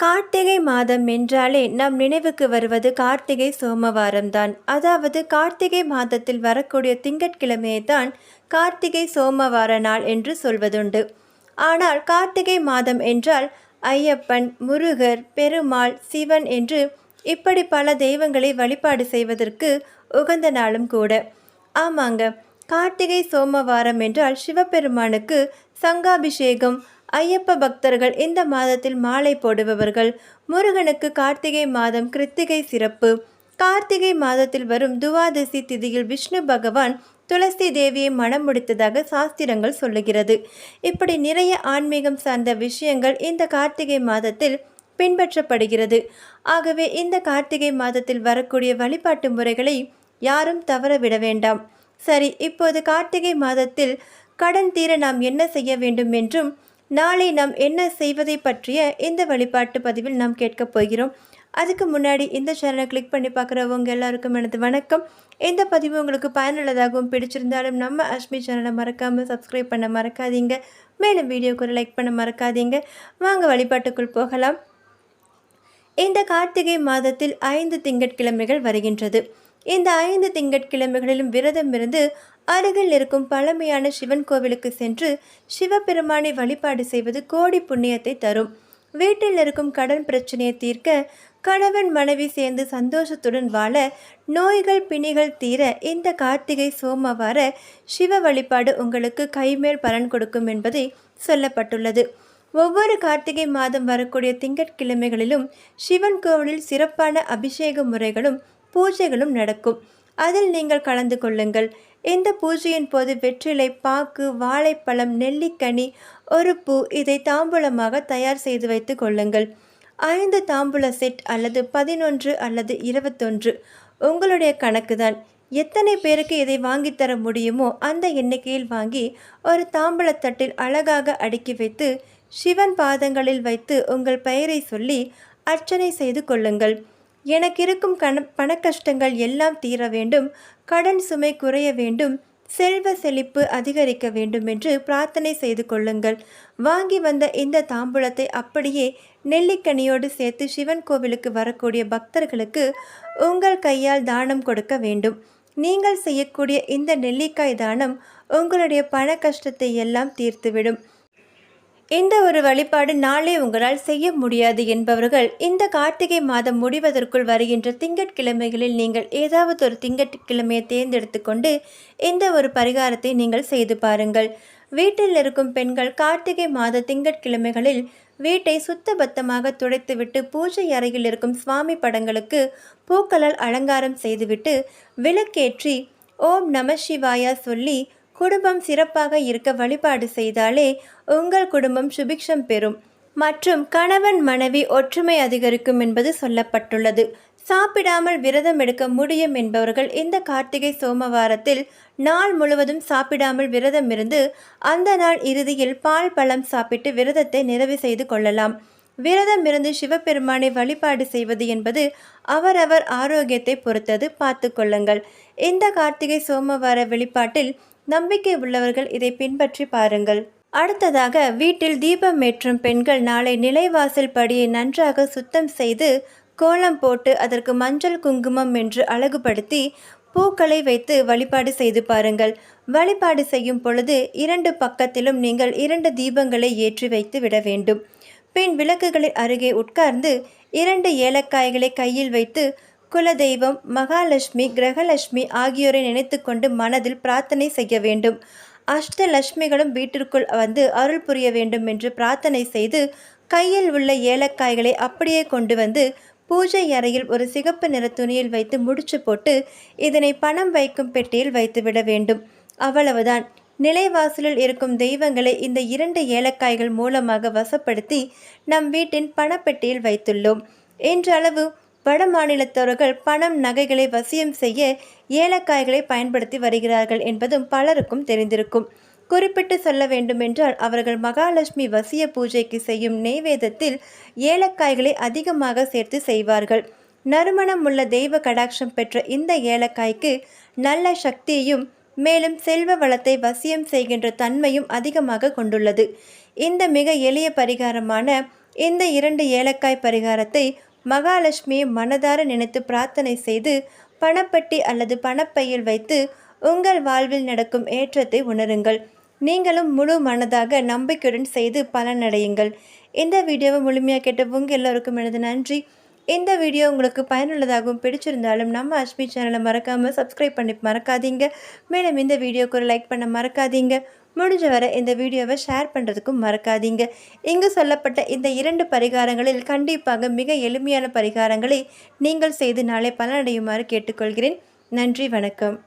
கார்த்திகை மாதம் என்றாலே நம் நினைவுக்கு வருவது கார்த்திகை சோமவாரம்தான். அதாவது கார்த்திகை மாதத்தில் வரக்கூடிய திங்கட்கிழமையை தான் கார்த்திகை சோமவார நாள் என்று சொல்வதுண்டு. ஆனால் கார்த்திகை மாதம் என்றால் ஐயப்பன் முருகர் பெருமாள் சிவன் என்று இப்படி பல தெய்வங்களை வழிபாடு செய்வதற்கு உகந்த நாளும் கூட. ஆமாங்க கார்த்திகை சோமவாரம் என்றால் சிவபெருமானுக்கு சங்காபிஷேகம் ஐயப்ப பக்தர்கள் இந்த மாதத்தில் மாலை போடுபவர்கள். முருகனுக்கு கார்த்திகை மாதம் கிருத்திகை சிறப்பு. கார்த்திகை மாதத்தில் வரும் துவாதசி திதியில் விஷ்ணு பகவான் துளசி தேவியை மனம் முடித்ததாக சாஸ்திரங்கள் சொல்லுகிறது. இப்படி நிறைய ஆன்மீகம் சார்ந்த விஷயங்கள் இந்த கார்த்திகை மாதத்தில் பின்பற்றப்படுகிறது. ஆகவே இந்த கார்த்திகை மாதத்தில் வரக்கூடிய வழிபாட்டு முறைகளை யாரும் தவற விட வேண்டாம். சரி இப்போது கார்த்திகை மாதத்தில் கடன் தீர நாம் என்ன செய்ய வேண்டும் என்றும் நாளை நாம் என்ன செய்வதை பற்றிய இந்த வழிபாட்டு பதிவில் நாம் கேட்கப் போகிறோம். அதுக்கு முன்னாடி இந்த சேனலை கிளிக் பண்ணி பார்க்குறவங்க எல்லாருக்கும் எனது வணக்கம். இந்த பதிவு உங்களுக்கு பயனுள்ளதாகவும் பிடிச்சிருந்தாலும் நம்ம அஷ்மி சேனலை மறக்காமல் சப்ஸ்கிரைப் பண்ண மறக்காதீங்க. மேலும் வீடியோக்கு ஒரு லைக் பண்ண மறக்காதீங்க. வாங்க வழிபாட்டுக்குள் போகலாம். இந்த கார்த்திகை மாதத்தில் ஐந்து திங்கட்கிழமைகள் வருகின்றது. இந்த ஐந்து திங்கட்கிழமைகளிலும் விரதம் இருந்து அருகில் இருக்கும் பழமையான சிவன் கோவிலுக்கு சென்று சிவபெருமானை வழிபாடு செய்வது கோடி புண்ணியத்தை தரும். வீட்டில் இருக்கும் கடன் பிரச்சனையை தீர்க்க கணவன் மனைவி சேர்ந்து சந்தோஷத்துடன் வாழ நோய்கள் பிணிகள் தீர இந்த கார்த்திகை சோமவார சிவ வழிபாடு உங்களுக்கு கைமேல் பலன் கொடுக்கும் என்பதை சொல்லப்பட்டுள்ளது. ஒவ்வொரு கார்த்திகை மாதம் வரக்கூடிய திங்கட்கிழமைகளிலும் சிவன் கோவிலில் சிறப்பான அபிஷேக முறைகளும் பூஜைகளும் நடக்கும். அதில் நீங்கள் கலந்து கொள்ளுங்கள். இந்த பூஜையின் போது வெற்றிலை பாக்கு வாழைப்பழம் நெல்லிக்கனி ஒரு பூ இதை தாம்பூலமாக தயார் செய்து வைத்து கொள்ளுங்கள். ஐந்து தாம்பூல செட் அல்லது பதினொன்று அல்லது இருபத்தொன்று உங்களுடைய கணக்குதான். எத்தனை பேருக்கு இதை வாங்கித்தர முடியுமோ அந்த எண்ணிக்கையில் வாங்கி ஒரு தாம்பூலத்தட்டில் அழகாக அடுக்கி வைத்து சிவன் பாதங்களில் வைத்து உங்கள் பெயரை சொல்லி அர்ச்சனை செய்து கொள்ளுங்கள். எனக்கு இருக்கும் கண பண கஷ்டங்கள் எல்லாம் தீர வேண்டும். கடன் சுமை குறைய வேண்டும். செல்வ செழிப்பு அதிகரிக்க வேண்டும் என்று பிரார்த்தனை செய்து கொள்ளுங்கள். வாங்கி வந்த இந்த தாம்பூலத்தை அப்படியே நெல்லிக்கனியோடு சேர்த்து சிவன் கோவிலுக்கு வரக்கூடிய பக்தர்களுக்கு உங்கள் கையால் தானம் கொடுக்க வேண்டும். நீங்கள் செய்யக்கூடிய இந்த நெல்லிக்காய் தானம் உங்களுடைய பண கஷ்டத்தை எல்லாம் தீர்த்துவிடும். இந்த ஒரு வழிபாடு நாளே உங்களால் செய்ய முடியாது என்பவர்கள் இந்த கார்த்திகை மாதம் முடிவதற்குள் வருகின்ற திங்கட்கிழமைகளில் நீங்கள் ஏதாவது ஒரு திங்கட்கிழமையை தேர்ந்தெடுத்து கொண்டு இந்த ஒரு பரிகாரத்தை நீங்கள் செய்து பாருங்கள். வீட்டில் இருக்கும் பெண்கள் கார்த்திகை மாத திங்கட்கிழமைகளில் வீட்டை சுத்தபத்தமாக துடைத்துவிட்டு பூஜை அறையில் இருக்கும் சுவாமி படங்களுக்கு பூக்களால் அலங்காரம் செய்துவிட்டு விளக்கேற்றி ஓம் நம சிவாயா சொல்லி குடும்பம் சிறப்பாக இருக்க வழிபாடு செய்தாலே உங்கள் குடும்பம் சுபிக்ஷம் பெறும். மற்றும் கணவன் மனைவி ஒற்றுமை அதிகரிக்கும் என்பது சொல்லப்பட்டுள்ளது. சாப்பிடாமல் விரதம் எடுக்க முடியும் என்பவர்கள் இந்த கார்த்திகை சோமவாரத்தில் நாள் முழுவதும் சாப்பிடாமல் விரதம் இருந்து அந்த நாள் இறுதியில் பால் பழம் சாப்பிட்டு விரதத்தை நிறைவு செய்து கொள்ளலாம். விரதம் இருந்து சிவபெருமானை வழிபாடு செய்வது என்பது அவரவர் ஆரோக்கியத்தை பொறுத்தது. பார்த்து கொள்ளுங்கள். இந்த கார்த்திகை சோமவார வெளிப்பாட்டில் நம்பிக்கை உள்ளவர்கள் இதை பின்பற்றி பாருங்கள். அடுத்ததாக வீட்டில் தீபம் ஏற்றும் பெண்கள் நாளை நிலைவாசல் படியை நன்றாக சுத்தம் செய்து கோலம் போட்டு அதற்கு மஞ்சள் குங்குமம் என்று அழகுபடுத்தி பூக்களை வைத்து வழிபாடு செய்து பாருங்கள். வழிபாடு செய்யும் பொழுது இரண்டு பக்கத்திலும் நீங்கள் இரண்டு தீபங்களை ஏற்றி வைத்து விட வேண்டும். பின் விளக்குகளின் அருகே உட்கார்ந்து இரண்டு ஏலக்காய்களை கையில் வைத்து குலதெய்வம் மகாலட்சுமி கிரகலட்சுமி ஆகியோரை நினைத்து கொண்டு மனதில் பிரார்த்தனை செய்ய வேண்டும். அஷ்டலட்சுமிகளும் வீட்டிற்குள் வந்து அருள் புரிய வேண்டும் என்று பிரார்த்தனை செய்து கையில் உள்ள ஏலக்காய்களை அப்படியே கொண்டு வந்து பூஜை அறையில் ஒரு சிகப்பு நிற துணியில் வைத்து முடிச்சு போட்டு இதனை பணம் வைக்கும் பெட்டியில் வைத்துவிட வேண்டும். அவ்வளவுதான். நிலைவாசலில் இருக்கும் தெய்வங்களை இந்த இரண்டு ஏலக்காய்கள் மூலமாக வசப்படுத்தி நம் வீட்டின் பணப்பெட்டியில் வைத்துள்ளோம். என்றளவு வட மாநிலத்தவர்கள் பணம் நகைகளை வசியம் செய்ய ஏலக்காய்களை பயன்படுத்தி வருகிறார்கள் என்பதும் பலருக்கும் தெரிந்திருக்கும். குறிப்பிட்டு சொல்ல வேண்டுமென்றால் அவர்கள் மகாலட்சுமி வசிய பூஜைக்கு செய்யும் நெய்வேதத்தில் ஏலக்காய்களை அதிகமாக சேர்த்து செய்வார்கள். நறுமணம் உள்ள தெய்வ கடாட்சம் பெற்ற இந்த ஏலக்காய்க்கு நல்ல சக்தியையும் மேலும் செல்வ வளத்தை வசியம் செய்கின்ற தன்மையும் அதிகமாக கொண்டுள்ளது. இந்த மிக எளிய பரிகாரமான இந்த இரண்டு ஏலக்காய் பரிகாரத்தை மகாலட்சுமியை மனதார நினைத்து பிரார்த்தனை செய்து பணப்பட்டி அல்லது பணப்பையில் வைத்து உங்கள் வாழ்வில் நடக்கும் ஏற்றத்தை உணருங்கள். நீங்களும் முழு மனதாக நம்பிக்கையுடன் செய்து பலனடையுங்கள். இந்த வீடியோவை முழுமையாக கேட்ட உங்கள் எல்லோருக்கும் எனது நன்றி. இந்த வீடியோ உங்களுக்கு பயனுள்ளதாகவும் பிடிச்சிருந்தாலும் நம்ம அஷ்மி சேனலை மறக்காமல் சப்ஸ்கிரைப் பண்ணி மறக்காதீங்க. மேலும் இந்த வீடியோக்கு ஒரு லைக் பண்ண மறக்காதீங்க. முடிஞ்ச வரை இந்த வீடியோவை ஷேர் பண்ணுறதுக்கும் மறக்காதீங்க. இங்கு சொல்லப்பட்ட இந்த இரண்டு பரிகாரங்களில் கண்டிப்பாக மிக எளிமையான பரிகாரங்களை நீங்கள் செய்து நாளை பலனடையுமாறு கேட்டுக்கொள்கிறேன். நன்றி வணக்கம்.